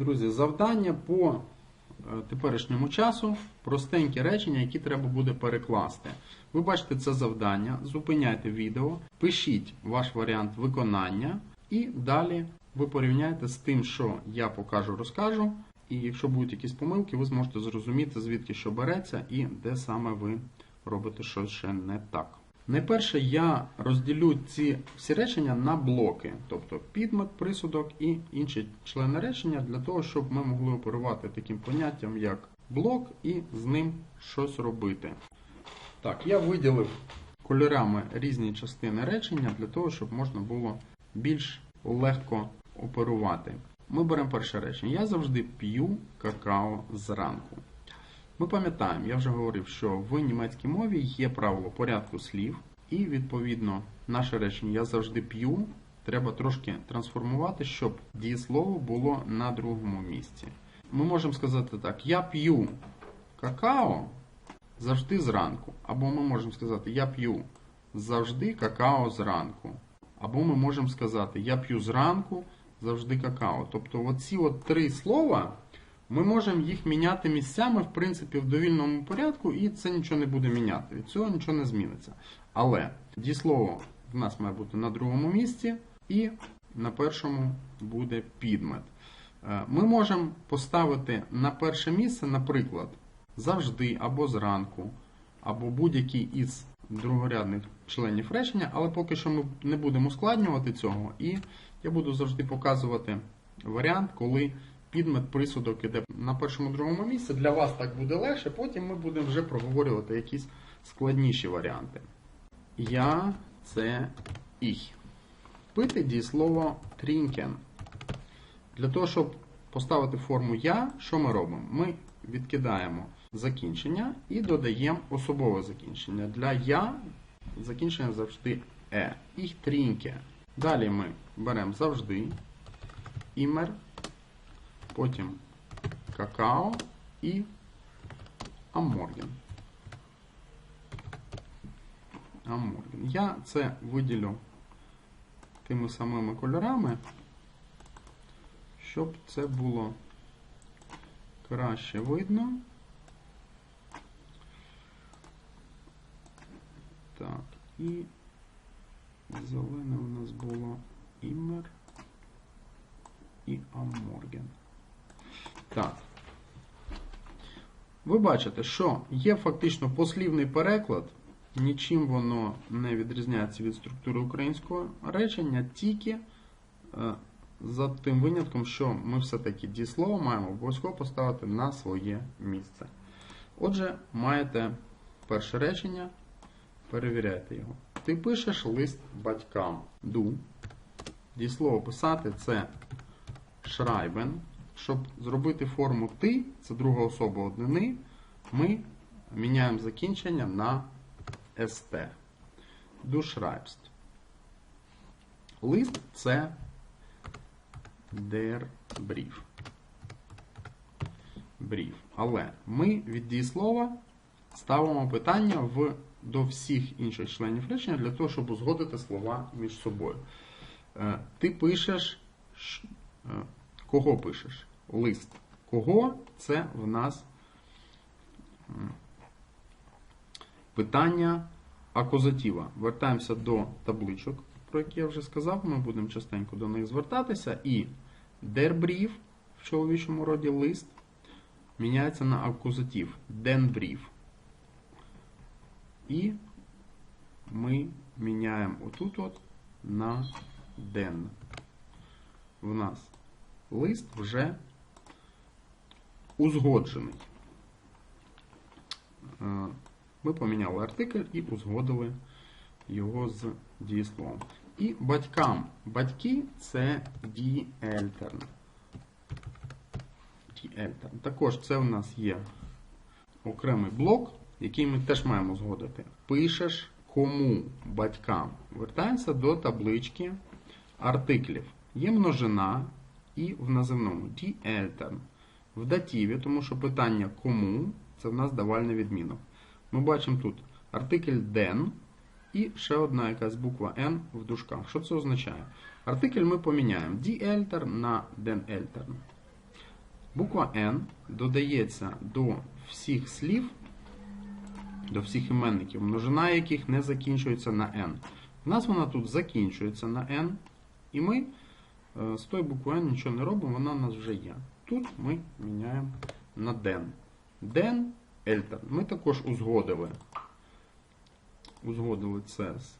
Друзі, завдання по е, теперішньому часу простенькі речення, які треба буде перекласти. Ви бачите це завдання, зупиняйте відео, пишіть ваш варіант виконання, і далі ви порівняєте з тим, що я покажу, розкажу. І якщо будуть якісь помилки, ви зможете зрозуміти, звідки що береться і де саме ви робите щось ще не так. Найперше я розділю ці всі речення на блоки, тобто підмет, присудок і інші члени речення, для того, щоб ми могли оперувати таким поняттям, як блок, і з ним щось робити. Так, я виділив кольорами різні частини речення для того, щоб можна було більш легко оперувати. Ми беремо перше речення. Я завжди п'ю какао зранку. Ми пам'ятаємо, я вже говорив, що в німецькій мові є правило порядку слів, і відповідно наше речення Я завжди п'ю треба трошки трансформувати, щоб дієслово було на другому місці. Ми можемо сказати так: Я п'ю какао завжди зранку. Або ми можемо сказати Я п'ю завжди какао зранку. Або ми можемо сказати Я п'ю зранку завжди какао. Тобто, оці от три слова. Ми можемо їх міняти місцями, в принципі, в довільному порядку, і це нічого не буде міняти. Від цього нічого не зміниться. Але дієслово в нас має бути на другому місці, і на першому буде підмет. Е, ми можемо поставити на перше місце, наприклад, завжди або зранку, або будь-який із другорядних членів речення, але поки що ми не будемо ускладнювати цього, і я буду завжди показувати варіант, коли підмет присудок іде на першому другому місці. Для вас так буде легше, потім ми будемо вже проговорювати якісь складніші варіанти. Я це іх. Пити дієслово трінкен. Для того, щоб поставити форму я, що ми робимо? Ми відкидаємо закінчення і додаємо особове закінчення. Для я закінчення завжди е. Іх трінке. Далі ми беремо завжди імер потім какао і амморген. Амморген. Я це виділю тими самими кольорами, щоб це було краще видно. Так, і зелене у нас було імер і амморген. Так. Ви бачите, що є фактично послівний переклад, нічим воно не відрізняється від структури українського речення, тільки е, за тим винятком, що ми все-таки дієслово маємо обов'язково поставити на своє місце. Отже, маєте перше речення, перевіряйте його. Ти пишеш лист батькам. Ду. Дієслово писати це schreiben щоб зробити форму ти, це друга особа однини, ми міняємо закінчення на ст. Du schreibst. Лист це der Brief. Brief. Але ми від дієслова ставимо питання в, до всіх інших членів речення для того, щоб узгодити слова між собою. Е, ти пишеш, е, кого пишеш? Лист. Кого це в нас питання акузатива. Вертаємося до табличок, про які я вже сказав. Ми будемо частенько до них звертатися. І дербрів в чоловічому роді лист міняється на акузатив. Денбрів. І ми міняємо отут от на ден. В нас лист вже узгоджений. Е, ми поміняли артикль і узгодили його з дієсловом. І батькам. Батьки це діельтерн. Також це у нас є окремий блок, який ми теж маємо згодити. Пишеш кому батькам. Вертаємося до таблички артиклів. Є множина і в називному діельтерн в датіві, тому що питання кому це в нас давальний відмінок. Ми бачимо тут артикль den і ще одна якась буква N в дужках. Що це означає? Артикль ми поміняємо die на den Eltern. Буква N додається до всіх слів, до всіх іменників, множина яких не закінчується на N. У нас вона тут закінчується на N, і ми е, з тої букви N нічого не робимо, вона у нас вже є. Тут ми міняємо на. Den, Eltern. Ми також узгодили. Узгодили це з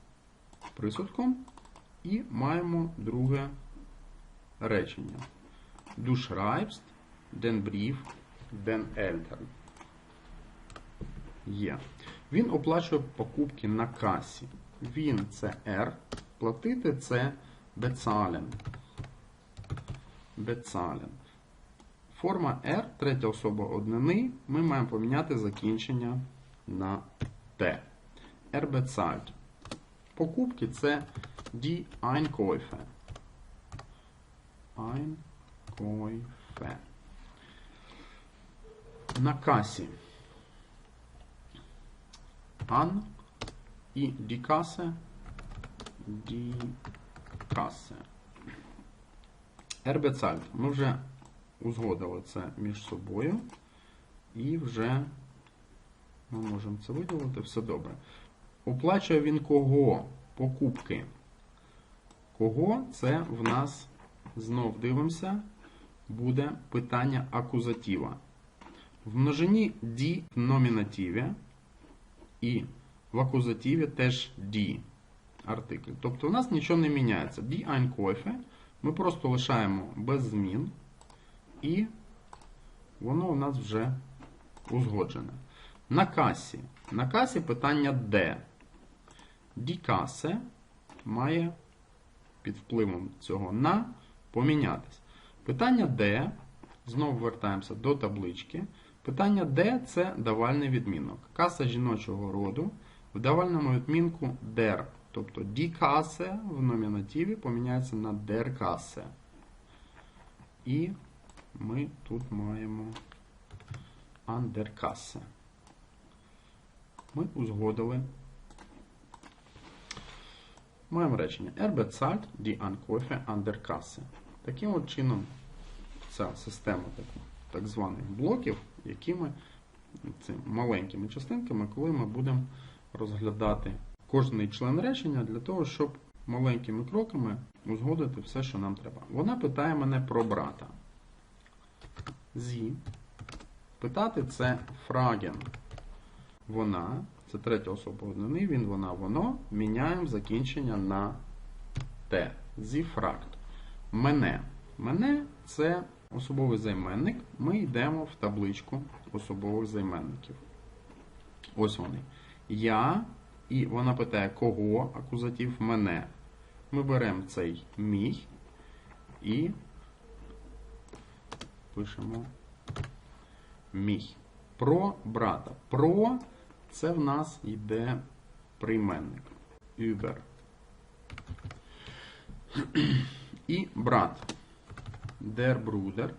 присудком і маємо друге речення. Du schreibst den Brief den Eltern. Є. Він оплачує покупки на касі. Він це R. Платити це bezahlen. Bezahlen. Форма R, третя особа однини, ми маємо поміняти закінчення на T. R bezahlt. Покупки це die Einkäufe. Einkäufe. На касі. An і die Kasse. Die Kasse. R bezahlt. Ми вже узгодили це між собою. І вже ми можемо це виділити, все добре. Оплачує він кого? Покупки. Кого? Це в нас, знов дивимося, буде питання акузатива. В множині ді в номінативі і в акузативі теж ді артикль. Тобто у нас нічого не міняється. Die Einkäufe ми просто лишаємо без змін. І воно у нас вже узгоджене. На касі. На касі питання де. Дікасе має під впливом цього на помінятись. Питання де. Знову вертаємося до таблички. Питання де це давальний відмінок. Каса жіночого роду. В давальному відмінку der. Тобто дікасе в номінативі поміняється на деркасе. І ми тут маємо андеркасе. Ми узгодили. Маємо речення Er bezahlt die Ankäufe an der Kasse. Таким от чином, ця система так, так званих блоків, якими цими маленькими частинками, коли ми будемо розглядати кожний член речення для того, щоб маленькими кроками узгодити все, що нам треба. Вона питає мене про брата. Зі. Питати це фраген. Вона. Це третя особа однини. Він, вона, воно. Міняємо закінчення на те. Зі фракт. Мене. Мене це особовий займенник. Ми йдемо в табличку особових займенників. Ось вони. Я. І вона питає, кого акузатив мене. Ми беремо цей мій і пишемо мій. Про брата. Про це в нас йде прийменник. Über. І брат. Der Bruder.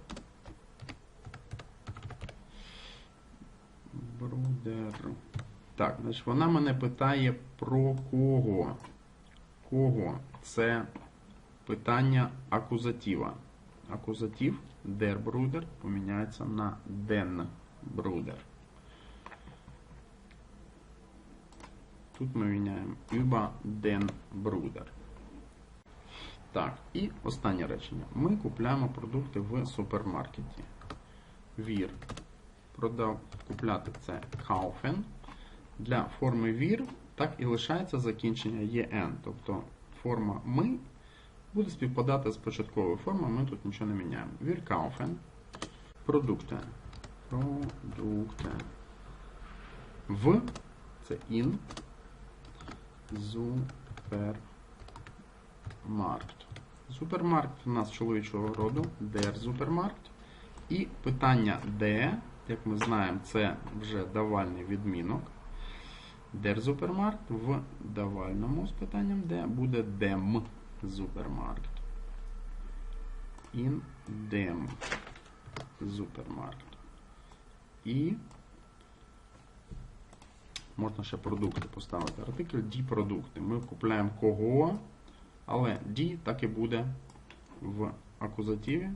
Брудер. Так, значить, вона мене питає про кого. Кого? Це питання акузатива. Акузатив Bruder поміняється на Bruder. Тут ми міняємо über den Bruder. Так, і останнє речення. Ми купляємо продукти в супермаркеті. Вір. Продав купляти це kaufen. Для форми вір так і лишається закінчення «єн». Тобто форма ми буде співпадати з початковою формою, ми тут нічого не міняємо. Wir kaufen продукти. Продукти. В це in Супермаркт. Супермаркт у нас чоловічого роду, der супермаркт. І питання де, як ми знаємо, це вже давальний відмінок. Der супермаркт в давальному з питанням де буде dem супермаркт. In dem. І можна ще продукти поставити. Артикль ді продукти. Ми купляємо кого, але ді так і буде в акузативі.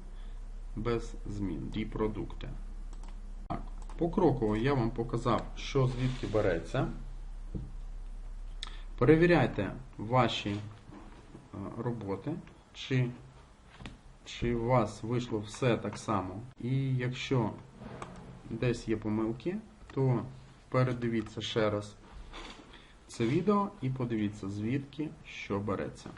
без змін. Ді продукти. Так, покроково я вам показав, що звідки береться. Перевіряйте ваші роботи, чи, чи у вас вийшло все так само. І якщо десь є помилки, то передивіться ще раз це відео і подивіться, звідки що береться.